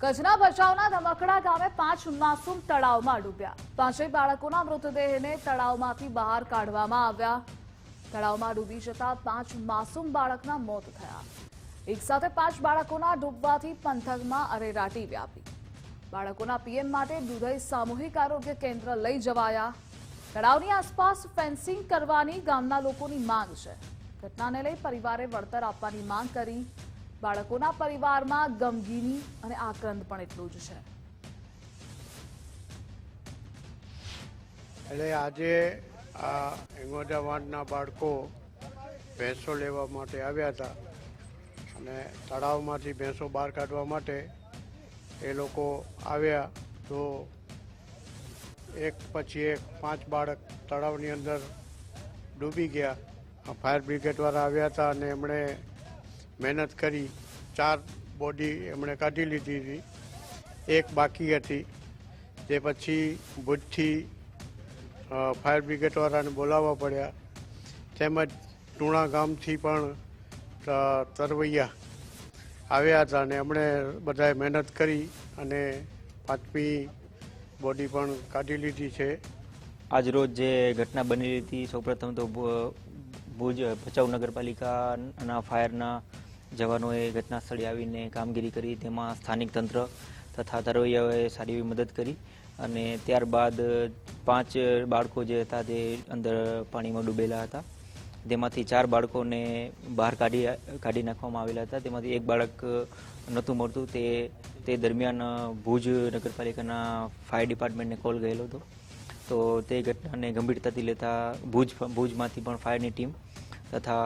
કચ્છના ભચાઉના ધમકડા ગામે પાંચ માસૂમ તળાવમાં ડૂબ્યા. પાંચેય બાળકોના મૃતદેહને તળાવમાંથી બહાર કાઢવામાં આવ્યા. તળાવમાં ડૂબી જતા પાંચ માસૂમ બાળકના મોત થયા. એક સાથે પાંચ બાળકોના ડૂબવાથી પંથકમાં અરેરાટી વ્યાપી. બાળકોના પીએમ માટે દુધઈ સામૂહિક આરોગ્ય કેન્દ્ર લઈ જવાયા. તળાવની આસપાસ ફેન્સિંગ કરવાની ગામના લોકોની માંગ છે. ઘટનાને લઈ પરિવારે વળતર આપવાની માંગ કરી. બાળકોના પરિવારમાં ગમગીની અને આક્રંદ પણ એટલું જ છે. એટલે આજે આ હિંગોજા બાળકો ભેંસો લેવા માટે આવ્યા હતા અને તળાવમાંથી ભેંસો બહાર કાઢવા માટે એ લોકો આવ્યા. તો એક પછી એક પાંચ બાળક તળાવની અંદર ડૂબી ગયા. ફાયર બ્રિગેડવાળા આવ્યા હતા અને એમણે મહેનત કરી, ચાર બોડી એમણે કાઢી લીધી હતી. એક બાકી હતી. તે પછી ભુજથી ફાયર બ્રિગેડવાળાને બોલાવવા પડ્યા. તેમજ ટૂણા ગામથી પણ તરવૈયા આવ્યા હતા અને એમણે બધાએ મહેનત કરી અને પાંચમી બોડી પણ કાઢી લીધી છે. આજ રોજ જે ઘટના બની હતી, સૌપ્રથમ તો ભુજ ભચાઉ નગરપાલિકાના ફાયરના જવાનોએ ઘટના સ્થળે આવીને કામગીરી કરી, તેમાં સ્થાનિક તંત્ર તથા તરવૈયાઓએ સારી એવી મદદ કરી અને ત્યારબાદ પાંચ બાળકો જે હતા તે અંદર પાણીમાં ડૂબેલા હતા. તેમાંથી ચાર બાળકોને બહાર કાઢી કાઢી નાખવામાં આવેલા હતા. તેમાંથી એક બાળક નહોતું મળતું. તે તે દરમિયાન ભુજ નગરપાલિકાના ફાયર ડિપાર્ટમેન્ટને કોલ ગયેલો હતો. તો તે ઘટનાને ગંભીરતાથી લેતા ભુજ, ભુજમાંથી પણ ફાયરની ટીમ તથા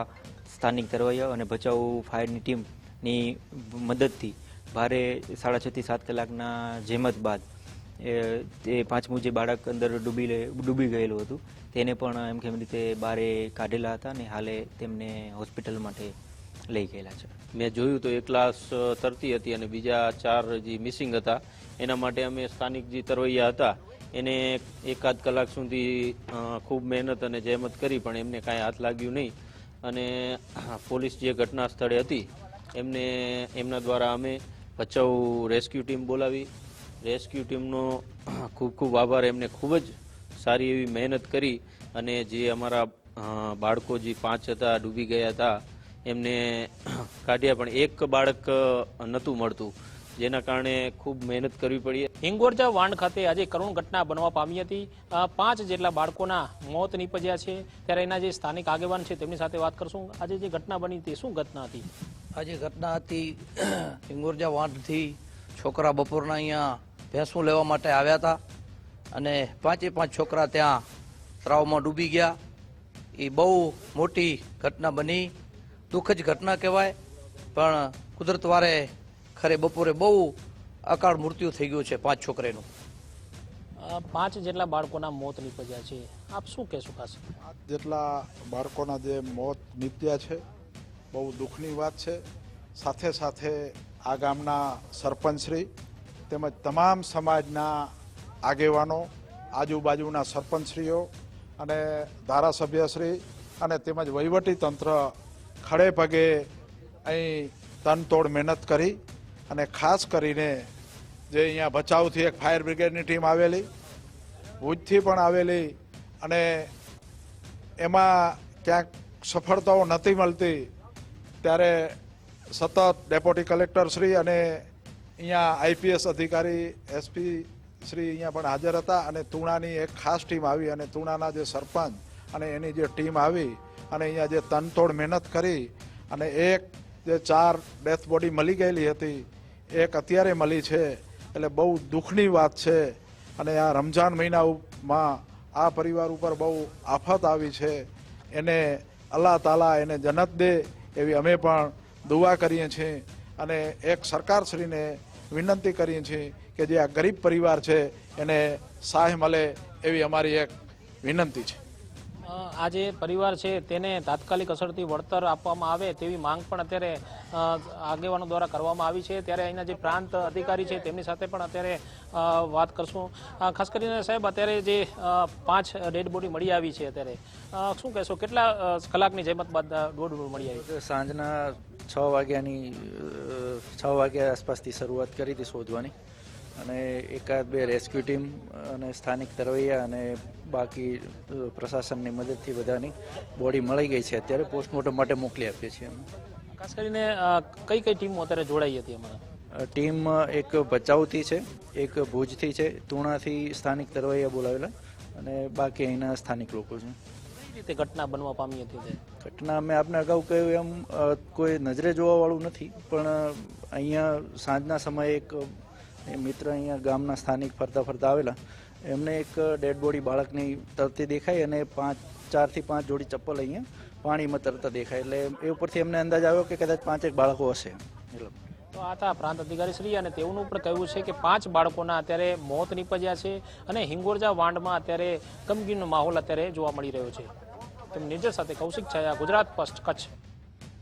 સ્થાનિક તરવૈયા અને ભચાઉ ફાયરની ટીમની મદદથી ભારે સાડા છથી સાત કલાકના જેમત બાદ એ પાંચમું જે બાળક અંદર ડૂબી ડૂબી ગયેલું હતું. તેને પણ એમ કેમ રીતે બારે કાઢેલા હતા અને હાલે તેમને હોસ્પિટલ માટે લઈ ગયેલા છે. મેં જોયું તો એક ક્લાસ તરતી હતી અને બીજા ચાર જે મિસિંગ હતા, એના માટે અમે સ્થાનિક જે તરવૈયા હતા, એને એકાદ કલાક સુધી ખૂબ મહેનત અને જહેમત કરી પણ એમને કાંઈ હાથ લાગ્યું નહીં. અને પોલીસ જે ઘટના સ્થળે હતી, એમને, એમના દ્વારા અમે ભચાઉ રેસ્ક્યુ ટીમ બોલાવી. રેસ્ક્યુ ટીમનો ખૂબ ખૂબ આભાર. એમને ખૂબ જ સારી એવી મહેનત કરી અને જે અમારા બાળકો જે પાંચ હતા, ડૂબી ગયા હતા, એમને કાઢ્યા. પણ એક બાળક નહોતું મળતું. જેના કારણે ખૂબ મહેનત કરવી પડી. હિંગોરજા વાંડ ખાતે આજે કરુણ ઘટના બનવા પામી હતી. પાંચ જેટલા બાળકોના મોત નીપજ્યા છે. ત્યારે એના જે સ્થાનિક આગેવાન છે તેમની સાથે વાત કરશું. આજે જે ઘટના બની તે શું ઘટના હતી? આજે ઘટના હતી, હિંગોરજા વાંડથી છોકરા બપોરના અહીંયા ભેંસું લેવા માટે આવ્યા હતા. અને પાંચે પાંચ છોકરા ત્યાં તળાવમાં ડૂબી ગયા. એ બહુ મોટી ઘટના બની. દુઃખ જ ઘટના કહેવાય. પણ કુદરત વારે ખરે બપોરે બહુ અકાળ મૃત્યુ થઈ ગયું છે પાંચ છોકરીનું. પાંચ જેટલા બાળકોના મોત નીપજ્યા છે. આપ શું કહેશો ખાસ? પાંચ જેટલા બાળકોના જે મોત નીપજ્યા છે બહુ દુઃખની વાત છે. સાથે સાથે આ ગામના સરપંચશ્રી તેમજ તમામ સમાજના આગેવાનો આજુબાજુના સરપંચશ્રીઓ અને ધારાસભ્યશ્રી અને તેમજ વહીવટી તંત્ર ખડે પગે અહીં તનતોડ મહેનત કરી અને ખાસ કરીને જે અહીંયા ભચાઉથી એક ફાયર બ્રિગેડની ટીમ આવેલી, ભુજથી પણ આવેલી, અને એમાં ક્યાંક સફળતાઓ નથી મળતી, ત્યારે સતત ડેપ્યુટી કલેક્ટર શ્રી અને અહીંયા આઈપીએસ અધિકારી એસપી શ્રી અહીંયા પણ હાજર હતા અને તુણાની એક ખાસ ટીમ આવી અને તુણાના જે સરપંચ અને એની જે ટીમ આવી અને અહીંયા જે તનતોડ મહેનત કરી અને એક જે ચાર ડેથ બોડી મળી ગયેલી હતી એક અત્યારે મળી છે. એટલે બહુ દુઃખની વાત છે. અને આ રમઝાન મહિનામાં આ પરિવાર ઉપર બહુ આફત આવી છે. એને અલ્લાહ તાલા એને જન્નત દે એવી અમે પણ દુઆ કરીએ છીએ. અને એક સરકારશ્રીને વિનંતી કરીએ છીએ કે જે આ ગરીબ પરિવાર છે, એને સહાય મળે એવી અમારી એક વિનંતી છે. આ જે પરિવાર છે તેને તાત્કાલિક અસરથી વળતર આપવામાં આવે તેવી માંગ પણ અત્યારે આગેવાનો દ્વારા કરવામાં આવી છે. ત્યારે અહીંના જે પ્રાંત અધિકારી છે તેમની સાથે પણ અત્યારે વાત કરશું. ખાસ કરીને સાહેબ, અત્યારે જે પાંચ ડેડ બોડી મળી આવી છે અત્યારે. શું કહેશો? કેટલા કલાકની જહેમત બાદ દોઢ મળી આવી સાંજના છ વાગ્યાની છ વાગ્યા આસપાસથી શરૂઆત કરી હતી શોધવાની. અને એકાદ બે રેસ્ક્યુ ટીમ અને સ્થાનિક તરવૈયા અને બાકી પ્રશાસનની મદદથી બધાની બોડી મળી ગઈ છે. અત્યારે પોસ્ટમોર્ટમ માટે મોકલી આપીએ છીએ અમે. ખાસ કરીને કઈ કઈ ટીમો અત્યારે જોડાઈ હતી અમારા? ટીમ એક ભચાઉથી છે એક ભુજથી છે તુણાથી સ્થાનિક તરવૈયા બોલાવેલા અને બાકી અહીંના સ્થાનિક લોકો છે. કઈ રીતે ઘટના બનવા પામી હતી ઘટના મેં આપને અગાઉ કહ્યું એમ કોઈ નજરે જોવાવાળું નથી પણ અહીંયા સાંજના સમયે એક એ મિત્ર અહીંયા ગામના સ્થાનિક ફરતા ફરતા આવેલા. એમને એક ડેડ બોડી બાળકની તરતી દેખાઈ અને પાંચ, ચારથી પાંચ જોડી ચપ્પલ અહીંયા પાણીમાં તરતા દેખાય. એટલે એ ઉપરથી એમને અંદાજ આવ્યો કે કદાચ પાંચેક બાળકો હશે. એટલે. તો આ હતા પ્રાંત અધિકારી શ્રી અને તેઓનું પણ કહેવું છે કે પાંચ બાળકોના અત્યારે મોત નીપજ્યા છે અને હિંગોરજા વાંડમાં અત્યારે ગમગીનનો માહોલ અત્યારે જોવા મળી રહ્યો છે. નિર્જર સાથે કૌશિક છાયા, ગુજરાત ફર્સ્ટ કચ્છ.